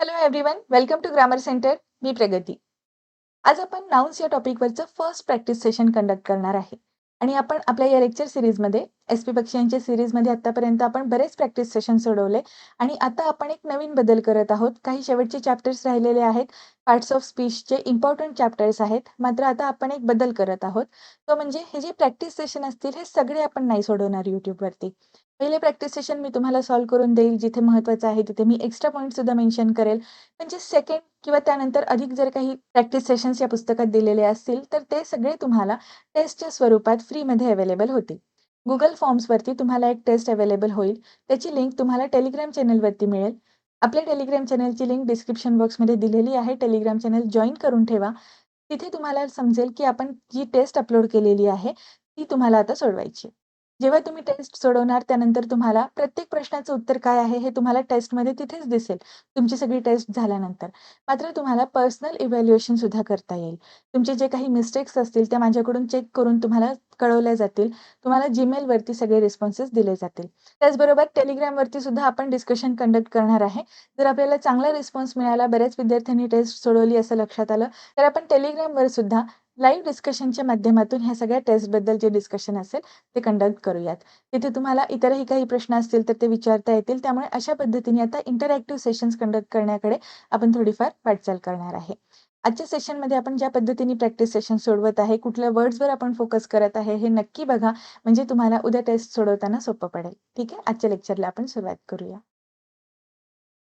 Hello everyone welcome to grammar centre मी प्रगती. आज आपण nouns या टॉपिकवरचं फर्स्ट प्रॅक्टिस सेशन कंडक्ट करणार आहे. आणि आपण आपल्या या लेक्चर सिरीजमध्ये एस पी बक्षी यांच्या सिरीजमध्ये आतापर्यंत आपण बरेच प्रॅक्टिस सेशन सोडवले. आणि आता आपण एक नवीन बदल करत आहोत. काही शेवटचे चॅप्टर्स राहिलेले आहेत. पार्ट्स ऑफ स्पीचचे इम्पॉर्टंट चॅप्टर्स आहेत. मात्र आता आपण एक बदल करत आहोत. तो म्हणजे हे जे प्रॅक्टिस सेशन असतील हे सगळे आपण नाही सोडवणार युट्यूबवरती पहिले प्रॅक्टिस सेशन मी तुम्हाला सॉल्व्ह करून देईल जिथे महत्त्वाचं आहे तिथे मी एक्स्ट्रा पॉईंट सुद्धा मेन्शन करेल. म्हणजे सेकंड किंवा त्यानंतर अधिक जर काही प्रॅक्टिस सेशन्स या पुस्तकात दिलेले असतील तर ते सगळे तुम्हाला टेस्टच्या स्वरूपात फ्रीमध्ये अवेलेबल होतील. गुगल फॉर्म्सवरती तुम्हाला एक टेस्ट अवेलेबल होईल. त्याची लिंक तुम्हाला टेलिग्राम चॅनलवरती मिळेल. आपल्या टेलिग्राम चॅनलची लिंक डिस्क्रिप्शन बॉक्समध्ये दिलेली आहे. टेलिग्राम चॅनल जॉईन करून ठेवा. तिथे तुम्हाला समजेल की आपण जी टेस्ट अपलोड केलेली आहे ती तुम्हाला आता सोडवायची जेव्हा तुम्ही टेस्ट सोडवणार त्यानंतर तुम्हाला प्रत्येक प्रश्नाचं उत्तर काय आहे हे तुम्हाला टेस्टमध्ये तिथेच दिसेल. तुमची सगळी टेस्ट झाल्यानंतर. मात्र तुम्हाला पर्सनल इव्हॅल्युएशन सुद्धा करता येईल. तुमचे जे काही मिस्टेक्स असतील त्या माझ्याकडून चेक करून तुम्हाला कळवल्या जातील. तुम्हाला जीमेलवरती सगळे रिस्पॉन्सेस दिले जातील. त्याचबरोबर टेलिग्रामवरती सुद्धा आपण डिस्कशन कंडक्ट करणार आहे. जर आपल्याला चांगला रिस्पॉन्स मिळाला बऱ्याच विद्यार्थ्यांनी टेस्ट सोडवली असं लक्षात आलं तर आपण टेलिग्रामवर सुद्धा लाईव्ह डिस्कशनच्या माध्यमातून ह्या सगळ्या टेस्टबद्दल जे डिस्कशन असेल ते कंडक्ट करूयात. तिथे तुम्हाला इतरही काही प्रश्न असतील तर ते विचारता येतील. त्यामुळे अशा पद्धतीने आता इंटरॅक्टिव्ह सेशन्स कंडक्ट करण्याकडे आपण थोडीफार वाटचाल करणार आहे. आजच्या सेशनमध्ये आपण ज्या पद्धतीने प्रॅक्टिस सेशन सोडवत आहे कुठल्या वर्ड्सवर आपण फोकस करत आहे हे नक्की बघा. म्हणजे तुम्हाला उद्या टेस्ट सोडवताना सोपं पडेल. ठीक आहे? आजच्या लेक्चरला आपण सुरुवात करूया.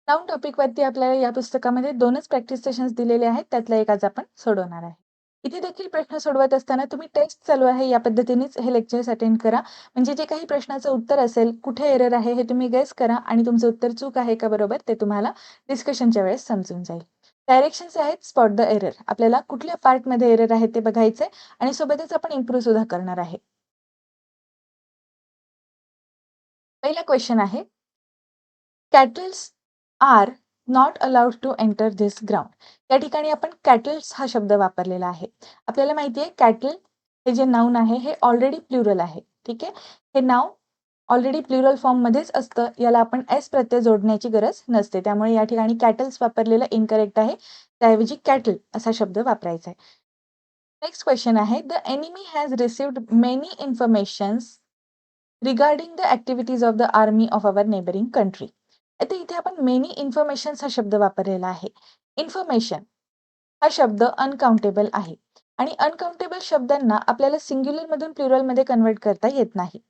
नाऊन टॉपिकवरती आपल्याला या पुस्तकामध्ये दोनच प्रॅक्टिस सेशन्स दिलेले आहेत. त्यातला एक आज आपण सोडवणार आहे. इथे देखील प्रश्न सोडवत असताना तुम्ही टेस्ट चालू आहे या पद्धतीनेच हे लेक्चर्स अटेंड करा. म्हणजे जे काही प्रश्नाचं उत्तर असेल कुठे एरर आहे हे तुम्ही गेस करा आणि तुमचं उत्तर चूक आहे का बरोबर ते तुम्हाला डिस्कशनच्या वेळेस समजून जाईल. डायरेक्शन्स आहेत स्पॉट द एरर आपल्याला कुठल्या पार्टमध्ये एरर आहे ते बघायचंय आणि सोबतच आपण इम्प्रूव्ह सुद्धा करणार आहे. पहिला क्वेश्चन आहे cattles are not allowed to enter this ground या ठिकाणी आपण कॅटल्स हा शब्द वापरलेला आहे. आपल्याला माहिती आहे कॅटल हे जे नाऊन आहे हे ऑलरेडी प्लुरल आहे. ठीक आहे? हे नाव ऑलरेडी प्लुरल फॉर्ममध्येच असतं. याला आपण एस प्रत्यय जोडण्याची गरज नसते. त्यामुळे या ठिकाणी कॅटल्स वापरलेलं इनकरेक्ट आहे. त्याऐवजी कॅटल असा शब्द वापरायचा आहे. नेक्स्ट क्वेश्चन आहे. The enemy has received many informations regarding the activities of the army of our neighbouring country आता इथे आपण मेनी इन्फॉर्मेशन हा शब्द वापरलेला आहे. इन्फॉर्मेशन हा शब्द अनकाउंटेबल आहे. आणि अनकाउंटेबल शब्दांना आपल्याला सिंग्युलर मधून प्लुरलमध्ये कन्वर्ट करता येत नाही.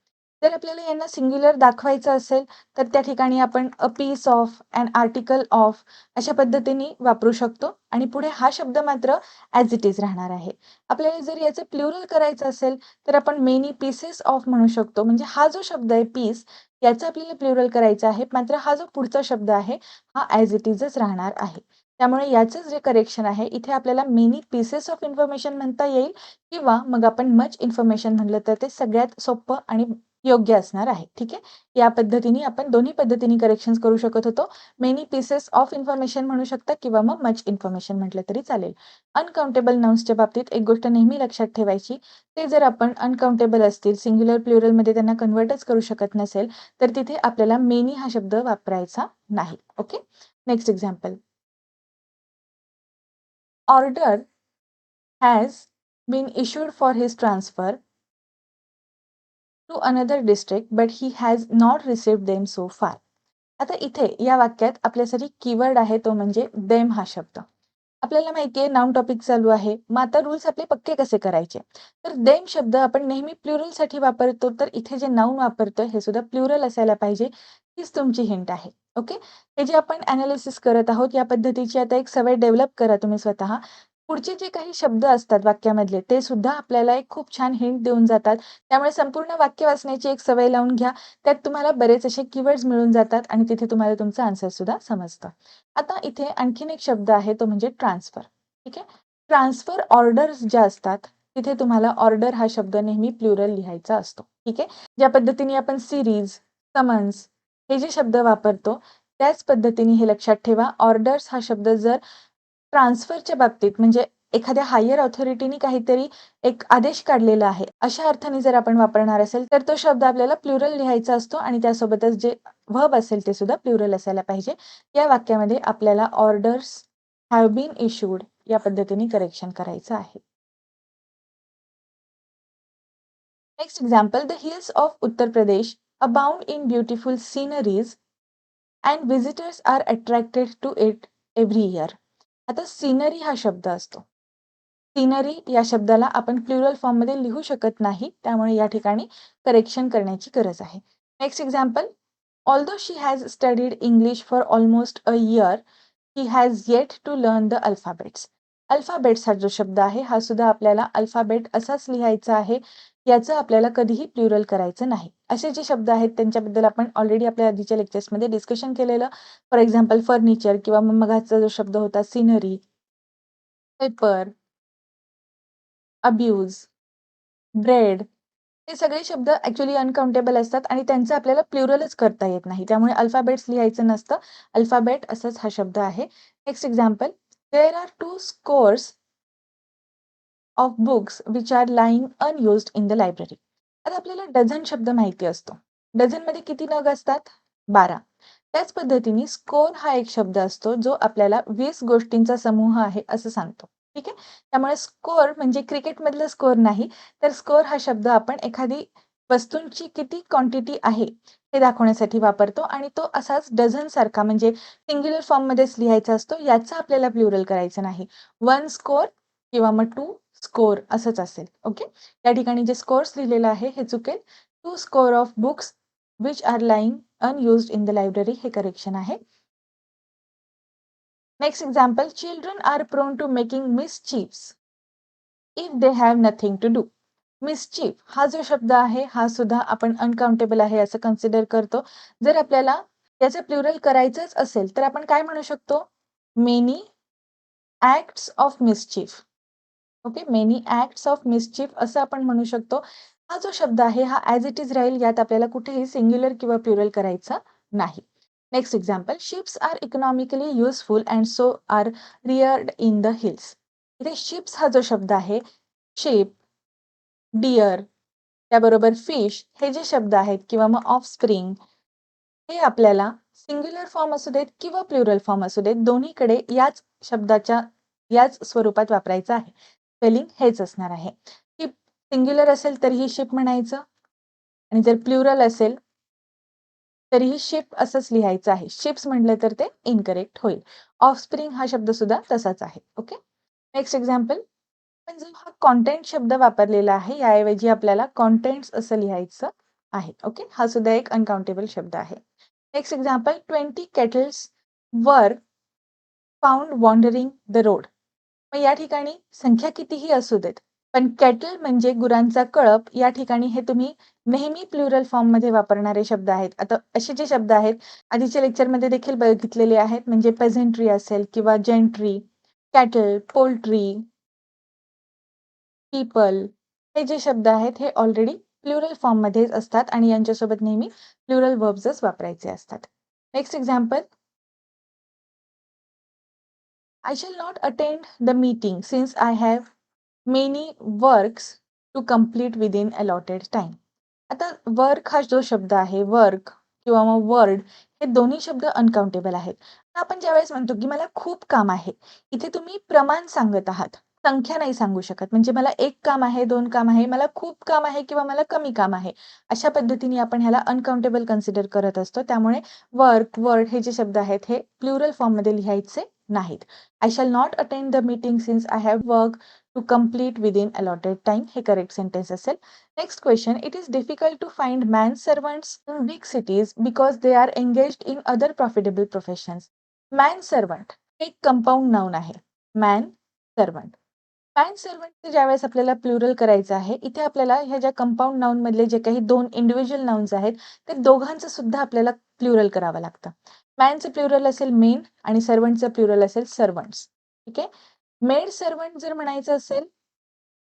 जर आपल्याला यांना सिंग्युलर दाखवायचं असेल तर त्या ठिकाणी आपण a piece of and article of अशा पद्धतीने वापरू शकतो. आणि पुढे हा शब्द मात्र ॲज इट इज राहणार आहे. आपल्याला जर याचं प्ल्युरल करायचं असेल तर आपण मेनी पीसेस ऑफ म्हणू शकतो. म्हणजे हा जो शब्द आहे पीस याचा आपल्याला प्लुरल करायचं आहे. मात्र हा जो पुढचा शब्द आहे हा ॲज इट इजच राहणार आहे. त्यामुळे याचंच जे करेक्शन आहे इथे आपल्याला मेनी पीसेस ऑफ इन्फॉर्मेशन म्हणता येईल किंवा मग आपण मच इन्फॉर्मेशन म्हणलं तर ते सगळ्यात सोपं आणि योग्य असणार आहे. ठीक आहे? या पद्धतीने आपण दोन्ही पद्धतीने करेक्शन करू शकत होतो. मेनी पीसेस ऑफ इन्फॉर्मेशन म्हणू शकता किंवा मग मच इन्फॉर्मेशन म्हटलं तरी चालेल. अनकाउंटेबल नाउन्सच्या बाबतीत एक गोष्ट नेहमी लक्षात ठेवायची. ते जर आपण अनकाउंटेबल असतील सिंग्युलर प्लुरलमध्ये त्यांना कन्वर्टच करू शकत नसेल तर तिथे आपल्याला मेनी हा शब्द वापरायचा नाही. Okay next example order has been issued for his transfer to another district but he has not receive them so far आता इथे या वाक्यात आपल्यासाठी कीवर्ड आहे तो म्हणजे देम हा शब्द. आपल्याला माहिती आहे नाऊन टॉपिक चालू आहे. मग आता रूल्स आपले पक्के कसे करायचे? तर देम शब्द आपण नेहमी प्लुरलसाठी वापरतो तर इथे जे नाऊन वापरतोय हे सुद्धा प्लुरल असायला पाहिजे. हीच तुमची हिंट आहे. ओके हे जे आपण अनालिसिस करत आहोत या पद्धतीची आता एक सवय डेव्हलप करा तुम्ही स्वतः. पुढचे जे काही शब्द असतात वाक्यामधले ते सुद्धा आपल्याला एक खूप छान हिंट देऊन जातात. त्यामुळे संपूर्ण वाक्य वाचण्याची एक सवय लावून घ्या. त्यात तुम्हाला बरेच असे कीवर्ड्स मिळून जातात आणि तिथे तुम्हाला तुमचं आन्सर सुद्धा समजतं. आता इथे आणखीन एक शब्द आहे तो म्हणजे ट्रान्सफर ठीक आहे? ट्रान्सफर ऑर्डर्स ज्या असतात तिथे तुम्हाला ऑर्डर हा शब्द नेहमी प्लुरल लिहायचा असतो. ठीक आहे? ज्या पद्धतीने आपण सिरीज समन्स हे जे शब्द वापरतो त्याच पद्धतीने हे लक्षात ठेवा. ऑर्डर्स हा शब्द जर ट्रान्सफरच्या बाबतीत म्हणजे एखाद्या हायर ऑथॉरिटीने काहीतरी एक आदेश काढलेला आहे अशा अर्थाने जर आपण वापरणार असेल तर तो शब्द आपल्याला प्लुरल लिहायचा असतो आणि त्यासोबतच जे व्हब असेल ते सुद्धा प्लुरल असायला पाहिजे. या वाक्यामध्ये आपल्याला ऑर्डर्स हॅव बीन इश्यूड या पद्धतीने करेक्शन करायचं आहे. Next example the hills of Uttar Pradesh abound in beautiful sceneries and visitors are attracted to it every year आता सीनरी हा शब्द असतो. सीनरी या शब्दाला आपण प्लुरल फॉर्ममध्ये लिहू शकत नाही त्यामुळे या ठिकाणी करेक्शन करण्याची गरज आहे. Next example although she has studied English for almost a year he has yet to learn the alphabets alphabets हा जो शब्द आहे हा सुद्धा आपल्याला अल्फाबेट असाच लिहायचा आहे. याचं आपल्याला कधीही प्लुरल करायचं नाही. असे जे शब्द आहेत त्यांच्याबद्दल आपण ऑलरेडी आपल्या आधीच्या लेक्चर्समध्ये डिस्कशन केलेलं. फॉर एक्झाम्पल फर्निचर किंवा मगाचा जो शब्द होता सिनरी पेपर अब्यूज ब्रेड हे सगळे शब्द ॲक्च्युली अनकाउंटेबल असतात आणि त्यांचं आपल्याला प्लुरलच करता येत नाही. त्यामुळे अल्फाबेट्स लिहायचं नसतं. अल्फाबेट असंच हा शब्द आहे. Next example there are two scores of books which are lying unused in the library आता आपल्याला डझन शब्द माहिती असतो. डझनमध्ये किती नग असतात? बारा. त्याच पद्धतीने स्कोर हा एक शब्द असतो जो आपल्याला वीस गोष्टींचा समूह आहे असं सांगतो. ठीक आहे? त्यामुळे स्कोर म्हणजे क्रिकेटमधलं स्कोर नाही तर स्कोर हा शब्द आपण एखादी वस्तूंची किती क्वांटिटी आहे हे दाखवण्यासाठी वापरतो आणि तो असाच डझन सारखा म्हणजे सिंग्युलर फॉर्ममध्येच लिहायचा असतो याचा आपल्याला प्लुरल करायचं नाही. वन स्कोर किंवा मग टू स्कोअर असंच असेल ओके? या ठिकाणी जे स्कोर्स लिहिलेलं आहे हे चुकेल. Two score of books which are lying unused in the library हे करेक्शन आहे. Next example children are prone to making mischiefs if they have nothing to do. Mischief हा जो शब्द आहे हा सुद्धा आपण अनकाउंटेबल आहे असं कन्सिडर करतो. जर आपल्याला याचं प्लुरल करायचंच असेल तर आपण काय म्हणू शकतो? Many acts of mischief okay? Many acts of mischief असं आपण म्हणू शकतो. हा जो शब्द आहे हा ॲज इट इज राहील यात आपल्याला कुठेही सिंग्युलर किंवा प्युरल करायचा नाही. Next example ships are economically useful and so are reared in the hills इथे शिप्स हा जो शब्द आहे शिप डिअर त्याबरोबर फिश हे जे शब्द आहेत किंवा मग ऑफ स्प्रिंग हे आपल्याला सिंग्युलर फॉर्म असू देत किंवा प्लुरल फॉर्म असू देत दोन्हीकडे याच शब्दाच्या याच स्वरूपात वापरायचं आहे. स्पेलिंग हेच असणार आहे. शिप सिंग्युलर असेल तरीही शिप म्हणायचं. आणि जर प्लुरल असेल तरीही शिप असंच लिहायचं आहे. शिप्स म्हटलं तर ते इनकरेक्ट होईल. ऑफस्प्रिंग हा शब्द सुद्धा तसाच आहे. ओके नेक्स्ट एक्झाम्पल म्हणजे हा कॉन्टेंट शब्द वापरलेला आहे याऐवजी आपल्याला कॉन्टेंट्स असं लिहायचं आहे. ओके हा सुद्धा एक अनकाउंटेबल शब्द आहे. Next example twenty cattles were found wandering the road मग या ठिकाणी संख्या कितीही असू देत पण कॅटल म्हणजे गुरांचा कळप या ठिकाणी हे तुम्ही नेहमी प्लुरल फॉर्ममध्ये वापरणारे शब्द आहेत. आता असे जे शब्द आहेत आधीच्या लेक्चरमध्ये देखील बघितलेले आहेत म्हणजे पेझेंट्री असेल किंवा जेंट्री कॅटल पोल्ट्री पीपल हे जे शब्द आहेत हे ऑलरेडी प्लुरल फॉर्म मध्येच असतात आणि यांच्यासोबत नेहमी प्लुरल वर्ब्सच वापरायचे असतात. Next example I shall not attend the meeting since I have many works to complete within allotted time. आता वर्क हा जो शब्द आहे वर्क किंवा मग वर्ड हे दोन्ही शब्द अनकाउंटेबल आहेत. आपण ज्यावेळेस म्हणतो की मला खूप काम आहे इथे तुम्ही प्रमाण सांगत आहात संख्या नाही सांगू शकत. म्हणजे मला एक काम आहे दोन काम आहे मला खूप काम आहे किंवा मला कमी काम आहे अशा पद्धतीने आपण ह्याला अनकाउंटेबल कन्सिडर करत असतो. त्यामुळे वर्क वर्ड हे जे शब्द आहेत हे प्लुरल फॉर्ममध्ये लिहायचे नाहीत. I shall not attend the meeting since I have work to complete within allotted time हे करेक्ट सेंटेन्स असेल. Next question it is difficult to find man servants in big cities because they are engaged in other profitable professions man servant हे एक compound noun आहे. Man servant man servant ज्यावेळेस आपल्याला plural करायचं आहे इथे आपल्याला ह्या ज्या कंपाऊंड नाऊन मधले जे काही दोन इंडिव्हिज्युअल नाउन्स आहेत ते दोघांचं सुद्धा आपल्याला प्लुरल करावं लागतं. मॅनचं प्लुरल असेल मेन आणि सर्वंटचं प्लुरल असेल सर्वंट्स ठीक आहे? मेड सर्वंट जर म्हणायचं असेल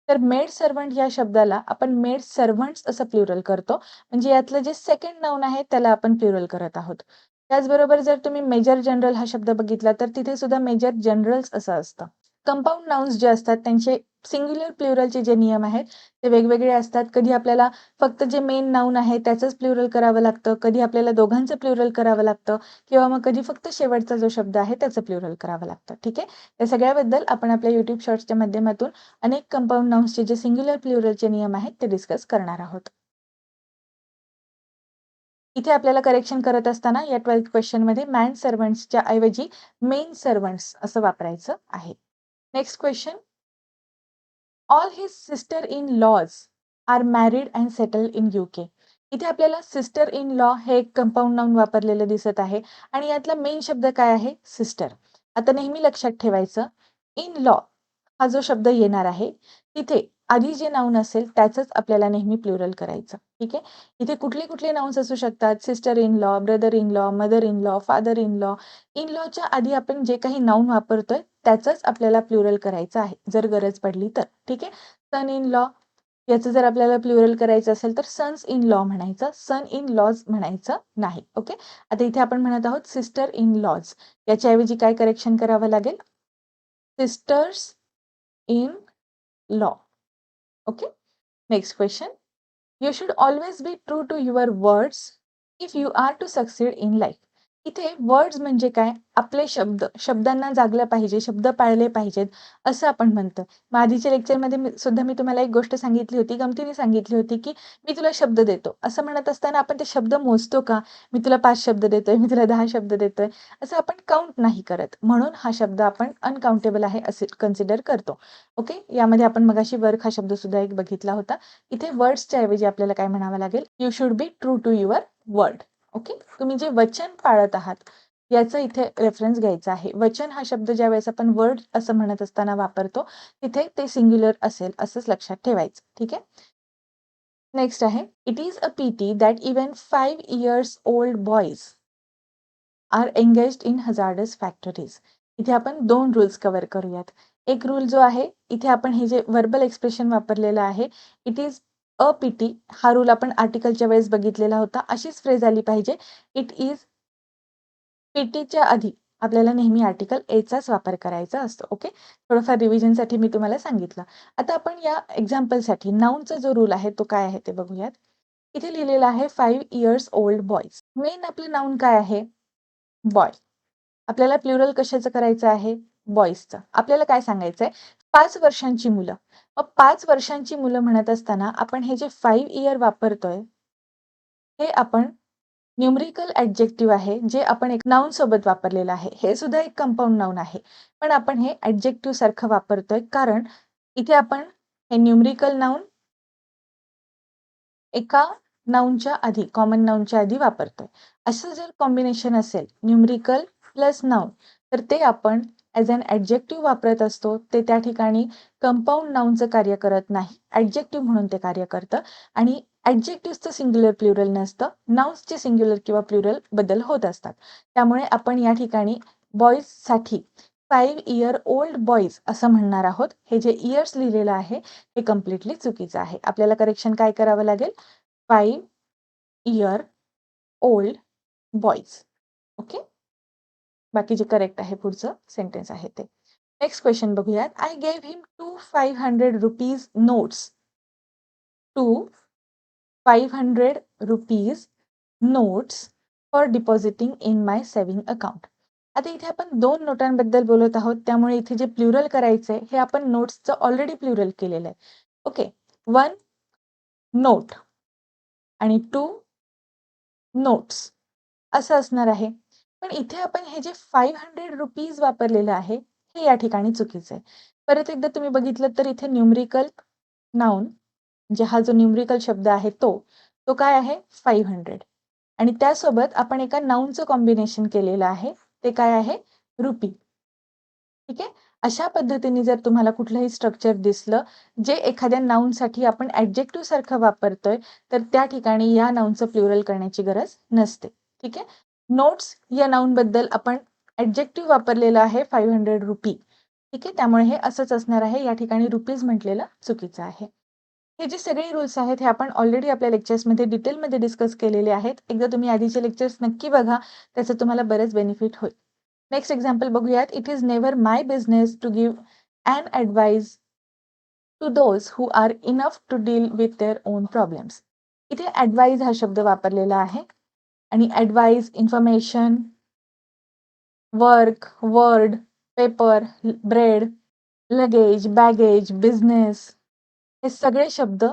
तर मेड सर्वंट या शब्दाला आपण मेड सर्वंट्स असं प्लुरल करतो. म्हणजे यातलं जे सेकंड नाऊन आहे त्याला आपण प्लुरल करत आहोत. त्याचबरोबर जर तुम्ही मेजर जनरल हा शब्द बघितला तर तिथे सुद्धा मेजर जनरल्स असं असतं. कंपाऊंड नाउन्स जे असतात त्यांचे सिंग्युलर प्ल्युरलचे जे नियम आहेत ते वेगवेगळे असतात. कधी आपल्याला फक्त जे मेन नाऊन आहे त्याचंच प्ल्युरल करावं लागतं. कधी आपल्याला दोघांचं प्ल्युरल करावं लागतं. किंवा मग कधी फक्त शेवटचा जो शब्द आहे त्याचं प्ल्युरल करावं लागतं. ठीक आहे? या सगळ्याबद्दल आपण आपल्या युट्यूब शॉर्ट्सच्या माध्यमातून अनेक कंपाऊंड नाऊन्सचे जे सिंग्युलर प्लुरलचे नियम आहेत ते डिस्कस करणार आहोत. इथे आपल्याला करेक्शन करत असताना या ट्वेल्थ क्वेश्चनमध्ये मॅन सर्वंट्सच्या ऐवजी मेन सर्वंट्स असं वापरायचं आहे. Next question all his sister in laws are married and settle in U K इथे आपल्याला सिस्टर इन लॉ हे एक कंपाऊंड नाऊन वापरलेलं दिसत आहे. आणि यातला मेन शब्द काय आहे? सिस्टर आता नेहमी लक्षात ठेवायचं इन लॉ हा जो शब्द येणार आहे तिथे आधी जे नाऊन असेल त्याचंच आपल्याला नेहमी प्लुरल करायचं. ठीक आहे? इथे कुठले कुठले नाउन्स असू शकतात? Sister in law brother in law mother in law father in law in लॉच्या आधी आपण जे काही नाऊन वापरतोय त्याचंच आपल्याला प्लुरल करायचं आहे. जर गरज पडली तर. ठीक आहे? सन इन लॉ याचं जर आपल्याला प्लुरल करायचं असेल तर सन्स इन लॉ म्हणायचं. सन इन लॉज म्हणायचं नाही. ओके? आता इथे आपण म्हणत आहोत सिस्टर इन लॉज याच्याऐवजी काय करेक्शन करावं लागेल? Sisters in law okay? Next question you should always be true to your words if you are to succeed in life इथे वर्ड्स म्हणजे काय? आपले शब्द शब्दांना जागलं पाहिजे शब्द पाळले पाहिजेत असं आपण म्हणतो. मग आधीच्या लेक्चरमध्ये सुद्धा मी तुम्हाला एक गोष्ट सांगितली होती गमतीने सांगितली होती की मी तुला शब्द देतो. असं म्हणत असताना आपण ते शब्द मोजतो का? मी तुला पाच शब्द देतोय मी तुला दहा शब्द देतोय असं आपण काउंट नाही करत. म्हणून हा शब्द आपण अनकाउंटेबल आहे असे कन्सिडर करतो. ओके यामध्ये आपण मगाशी वर्क हा शब्द सुद्धा एक बघितला होता. इथे वर्ड्सच्या ऐवजी आपल्याला काय म्हणावं लागेल? You should be true to your word okay? तुम्ही जे वचन पाळत आहात याचं इथे रेफरन्स घ्यायचा आहे. वचन हा शब्द ज्या वेळेस आपण वर्ड असं म्हणत असताना वापरतो तिथे ते सिंग्युलर असेल असंच लक्षात ठेवायचं. ठीक आहे? नेक्स्ट आहे. It is a pity that even five years old boys are engage in hazardous factories इथे आपण दोन रूल्स कव्हर करूयात. एक रूल जो आहे इथे आपण हे जे वर्बल एक्सप्रेशन वापरलेलं आहे इट इज अ पीटी हा रूल आपण आर्टिकलच्या वेळेस बघितलेला होता. अशीच फ्रेज आली पाहिजे. इट इज पीटीच्या आधी आपल्याला नेहमी आर्टिकल एचाच वापर करायचा असतो. ओके थोडंफार रिव्हिजनसाठी मी तुम्हाला सांगितलं. आता आपण या एक्झाम्पलसाठी नाऊनचा जो रूल आहे तो काय आहे ते बघूयात. इथे लिहिलेलं आहे five years old boys main आपलं नाऊन काय आहे? बॉय आपल्याला प्लुरल कशाचं करायचं आहे? बॉईजचं आपल्याला काय सांगायचं आहे पाच वर्षांची मुलं. मग पाच वर्षांची मुलं म्हणत असताना आपण हे जे फाईव्ह इयर वापरतोय हे आपण न्यूमरिकल ऍडजेक्टिव्ह आहे जे आपण एक नाऊन सोबत वापरलेलं आहे. हे सुद्धा एक कंपाऊंड नाऊन आहे. पण आपण हे ऍडजेक्टिव्ह सारखं वापरतोय कारण इथे आपण हे न्यूमरिकल नाऊन एका नाऊनच्या आधी कॉमन नाऊनच्या आधी वापरतोय. असं जर कॉम्बिनेशन असेल न्यूमरिकल प्लस नाऊन तर ते आपण ॲज अन ॲडजेक्टिव्ह वापरत असतो ते त्या ठिकाणी कंपाऊंड नाऊनचं कार्य करत नाही. ॲडजेक्टिव्ह म्हणून ते कार्य करतं. आणि ॲडजेक्टिव्हचं सिंग्युलर प्लुरल नसतं. नाउन्सचे सिंग्युलर किंवा प्लुरल बदल होत असतात. त्यामुळे आपण या ठिकाणी बॉईजसाठी फाईव्ह इयर ओल्ड बॉईज असं म्हणणार आहोत. हे जे इयर्स लिहिलेलं आहे हे कम्प्लिटली चुकीचं आहे. आपल्याला करेक्शन काय करावं लागेल? Five year old boys okay बाकी जे करेक्ट आहे पुढचं सेंटेन्स आहे ते. नेक्स्ट क्वेश्चन बघूयात. I gave him two five hundred rupees notes two five hundred rupees notes for depositing in my saving account आता इथे आपण दोन नोटांबद्दल बोलत आहोत. त्यामुळे इथे जे प्लुरल करायचंय हे आपण नोट्सचं ऑलरेडी प्लुरल केलेलं आहे. ओके वन नोट आणि टू नोट्स असं असणार आहे. पण इथे आपण हे जे फाईव्ह हंड्रेड रुपीज वापरलेलं आहे हे या ठिकाणी चुकीचं आहे. परत एकदा तुम्ही बघितलं तर इथे न्यूमरिकल नाऊन म्हणजे हा जो न्यूमरिकल शब्द आहे तो तो काय आहे? फाईव्ह हंड्रेड आणि त्यासोबत आपण एका नाऊनचं कॉम्बिनेशन केलेलं आहे ते काय आहे? रुपी ठीक आहे? अशा पद्धतीने जर तुम्हाला कुठलंही स्ट्रक्चर दिसलं जे एखाद्या नाऊनसाठी आपण ऍडजेक्टिव्ह सारखं वापरतोय तर त्या ठिकाणी या नाऊनचं प्लुरल करण्याची गरज नसते. ठीक आहे? नोट्स या नाऊनबद्दल आपण ऍडजेक्टिव्ह वापरलेलं आहे फाईव्ह हंड्रेड रुपी ठीक आहे? त्यामुळे हे असंच असणार आहे. या ठिकाणी रुपीज म्हटलेलं चुकीचं आहे. हे जे सगळे रूल्स आहेत हे आपण ऑलरेडी आपल्या लेक्चर्समध्ये डिटेलमध्ये डिस्कस केलेले आहेत. एकदा तुम्ही आधीचे लेक्चर्स नक्की बघा त्याचं तुम्हाला बरेच बेनिफिट होईल. नेक्स्ट एक्झाम्पल बघूयात. It is never my business to give and advise to those who are enough to deal with their own problems इथे ॲडवाईज हा शब्द वापरलेला आहे. आणि advice information work word paper bread luggage baggage business हे सगळे शब्द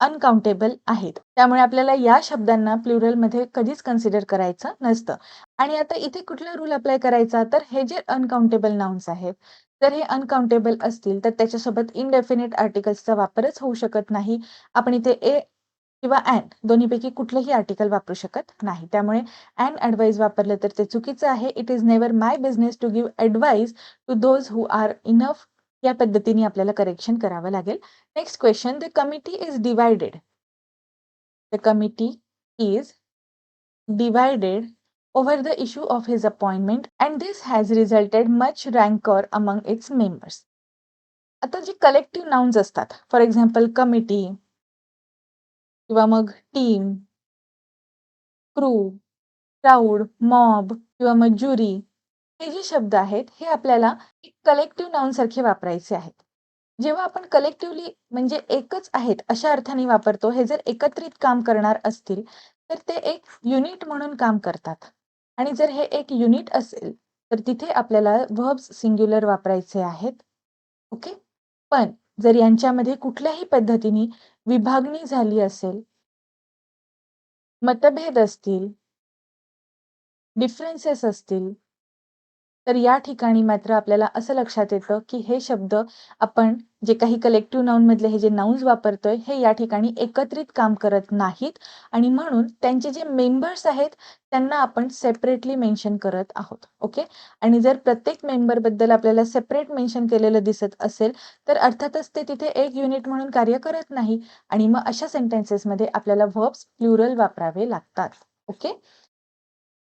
अनकाउंटेबल आहेत. त्यामुळे आपल्याला या शब्दांना प्लुरलमध्ये कधीच कन्सिडर करायचं नसतं. आणि आता इथे कुठला रूल अप्लाय करायचा? तर हे जे अनकाउंटेबल नाउन्स आहेत जर हे अनकाउंटेबल असतील तर त्याच्यासोबत इनडेफिनेट आर्टिकल्सचा वापरच होऊ शकत नाही. आपण इथे ए किंवा अँड दोन्हीपैकी कुठलंही आर्टिकल वापरू शकत नाही. त्यामुळे अँड ॲडवाईज वापरलं तर ते चुकीचं आहे. It is never my business to give advise to those who are enough या पद्धतीने आपल्याला करेक्शन करावं लागेल. Next question the committee is divided the committee is divided over the issue of his appointment and this has resulted much rancor among its members. आता जे collective nouns असतात for example committee किंवा मग team crew crowd mob किंवा मग jury हे जे शब्द आहेत हे आपल्याला एक कलेक्टिव्ह नाउन सारखे वापरायचे आहेत. जेव्हा आपण कलेक्टिव्हली म्हणजे एकच आहेत अशा अर्थाने वापरतो हे जर एकत्रित काम करणार असतील तर ते एक युनिट म्हणून काम करतात. आणि जर हे एक युनिट असेल तर तिथे आपल्याला व्हर्ब्स सिंग्युलर वापरायचे आहेत. ओके पण जर यांच्यामध्ये कुठल्याही पद्धतीने विभागणी झाली असेल मतभेद असतील डिफरन्सेस असतील तर या ठिकाणी मात्र आपल्याला असं लक्षात येतं की हे शब्द आपण जे काही कलेक्टिव्ह नाउन मधले हे जे नाऊन्स वापरतोय हे या ठिकाणी एकत्रित काम करत नाहीत. आणि म्हणून त्यांचे जे मेंबर्स आहेत त्यांना आपण सेपरेटली मेन्शन करत आहोत. ओके आणि जर प्रत्येक मेंबरबद्दल आपल्याला सेपरेट मेन्शन केलेलं दिसत असेल तर अर्थातच ते तिथे एक युनिट म्हणून कार्य करत नाही. आणि मग अशा सेंटेन्सेसमध्ये आपल्याला व्हर्ब्स प्लुरल वापरावे लागतात. ओके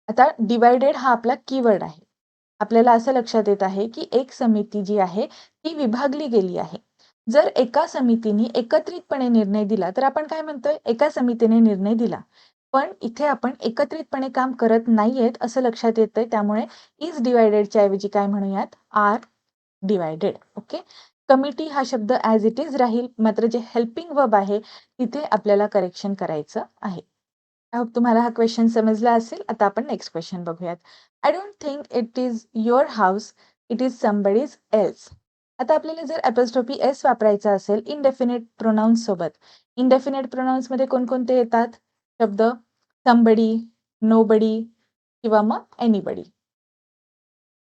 आता डिवायडेड हा आपला कीवर्ड आहे. आपल्याला असं लक्षात येत आहे की एक समिती जी आहे ती विभागली गेली आहे. जर एका समितीने एकत्रितपणे निर्णय दिला तर आपण काय म्हणतोय? एका समितीने निर्णय दिला. पण इथे आपण एकत्रितपणे काम करत नाहीयेत असं लक्षात येतंय. त्यामुळे इज डिवायडेडच्या ऐवजी काय म्हणूयात? आर डिवायडेड ओके कमिटी हा शब्द ॲज इट इज राहील. मात्र जे हेल्पिंग वर्ब आहे तिथे आपल्याला करेक्शन करायचं आहे. आय होप तुम्हाला हा क्वेश्चन समजला असेल आता आपण नेक्स्ट क्वेश्चन बघूयात. I don't think it is your house it is somebody's else आता आपल्याला जर ॲपस्ट्रॉफी एस वापरायचा असेल इनडेफिनेट प्रोनाऊन्स सोबत इनडेफिनेट प्रोनाऊन्समध्ये कोणकोणते येतात? शब्द संबडी नोबडी किंवा मग एनीबडी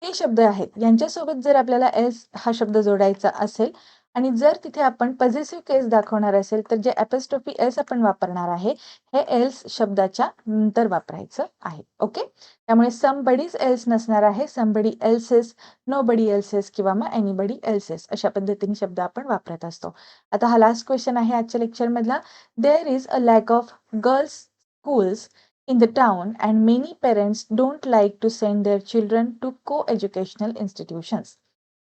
हे शब्द आहेत. यांच्यासोबत जर आपल्याला एस हा शब्द जोडायचा असेल आणि जर तिथे आपण पॉझिटिव्ह केस दाखवणार असेल तर जे ॲपस्ट्रॉफी एस आपण वापरणार आहे हे एल्स शब्दाच्या नंतर वापरायचं आहे. ओके त्यामुळे समबडीज एल्स नसणार आहे. Somebody else's nobody else's किंवा मग एनीबडी एल्सेस अशा पद्धतीने शब्द आपण वापरत असतो. आता हा लास्ट क्वेश्चन आहे आजच्या लेक्चरमधला there is a lack of girls schools in the town and many parents don't like to send their children to co-educational institutions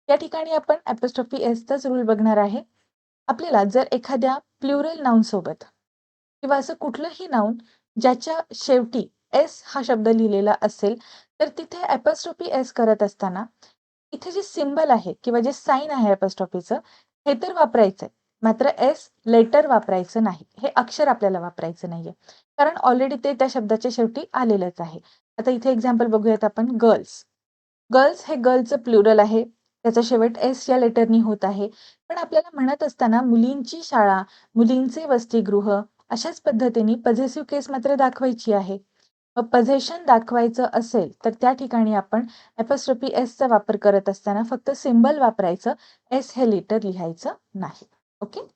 या ठिकाणी आपण ॲपोस्ट्रॉफी एसचाच रूल बघणार आहे. आपल्याला जर एखाद्या प्लुरल नाऊनसोबत किंवा असं कुठलंही नाऊन ज्याच्या शेवटी एस हा शब्द लिहिलेला असेल तर तिथे ॲपोस्ट्रॉफी एस करत असताना इथे जे सिम्बल आहे किंवा जे साईन आहे ॲपोस्ट्रॉफीचं हे तर वापरायचं आहे मात्र एस लेटर वापरायचं नाही. हे अक्षर आपल्याला वापरायचं नाहीये. कारण ऑलरेडी ते त्या शब्दाच्या शेवटी आलेलंच आहे. आता इथे एक्झाम्पल बघूयात आपण गर्ल्स गर्ल्स हे गर्लचं प्लुरल आहे. त्याचा शेवट एस या लेटरनी होत आहे. पण आपल्याला म्हणत असताना मुलींची शाळा मुलींचे वसतिगृह अशाच पद्धतीने पझेसिव्ह केस मात्र दाखवायची आहे. पझेशन दाखवायचं असेल तर त्या ठिकाणी आपण एपस्ट्रपी एसचा वापर करत असताना फक्त सिम्बल वापरायचं. एस हे लेटर लिहायचं नाही. ओके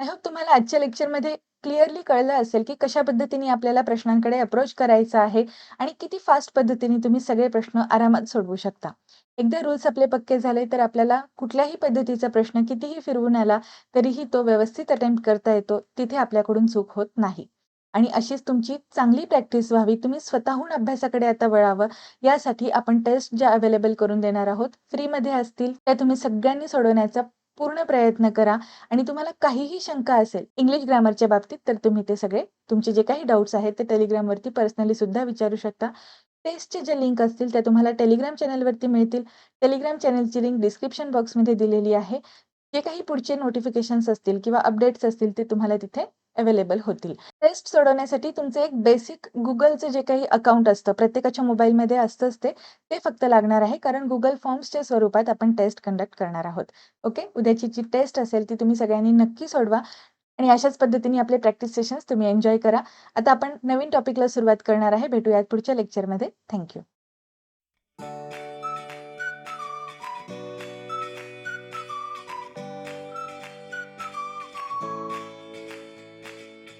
आय होप तुम्हाला आजच्या लेक्चरमध्ये क्लिअरली कळलं असेल की कशा पद्धतीने आपल्याला प्रश्नांकडे अप्रोच करायचा आहे आणि किती फास्ट पद्धतीने तुम्ही सगळे प्रश्न आरामात सोडवू शकता. एकदा रूल्स आपले पक्के झाले तर आपल्याला कुठल्याही पद्धतीचा प्रश्न कितीही फिरवून आला तरीही तो व्यवस्थित अटेम्प्ट करता येतो तिथे आपल्याकडून चूक होत नाही. आणि अशीच तुमची चांगली प्रॅक्टिस व्हावी तुम्ही स्वतःहून अभ्यासाकडे आता वळावं यासाठी आपण टेस्ट ज्या अवेलेबल करून देणार आहोत फ्रीमध्ये असतील त्या तुम्ही सगळ्यांनी सोडवण्याचा पूर्ण प्रयत्न करा आणि तुम्हाला काहीही शंका असेल इंग्लिश ग्रामरच्या बाबतीत तर तुम्ही ते सगळे तुमचे जे काही डाऊट्स आहेत ते टेलिग्रामवरती पर्सनली सुद्धा विचारू शकता टेस्टचे जे लिंक असतील त्या तुम्हाला टेलिग्राम चॅनलवरती मिळतील. टेलिग्राम चॅनलची लिंक डिस्क्रिप्शन बॉक्समध्ये दिलेली आहे. जे काही पुढचे नोटिफिकेशन्स असतील किंवा अपडेट्स असतील ते तुम्हाला तिथे अवेलेबल होतील. टेस्ट सोडवण्यासाठी तुमचं एक बेसिक Googleचं जे काही अकाउंट असतं, प्रत्येकाच्या मोबाईलमध्ये असतंच ते, ते फक्त लागणार आहे. कारण Google फॉर्म्सच्या स्वरूपात आपण टेस्ट कंडक्ट करणार आहोत. ओके. उद्याची जी टेस्ट असेल ती तुम्ही सगळ्यांनी नक्की सोडवा आणि अशाच पद्धतीने आपले प्रॅक्टिस सेशन्स तुम्ही एन्जॉय करा. आता आपण नवीन टॉपिकला सुरुवात करणार आहे. भेटूयात पुढच्या लेक्चरमध्ये. Thank you.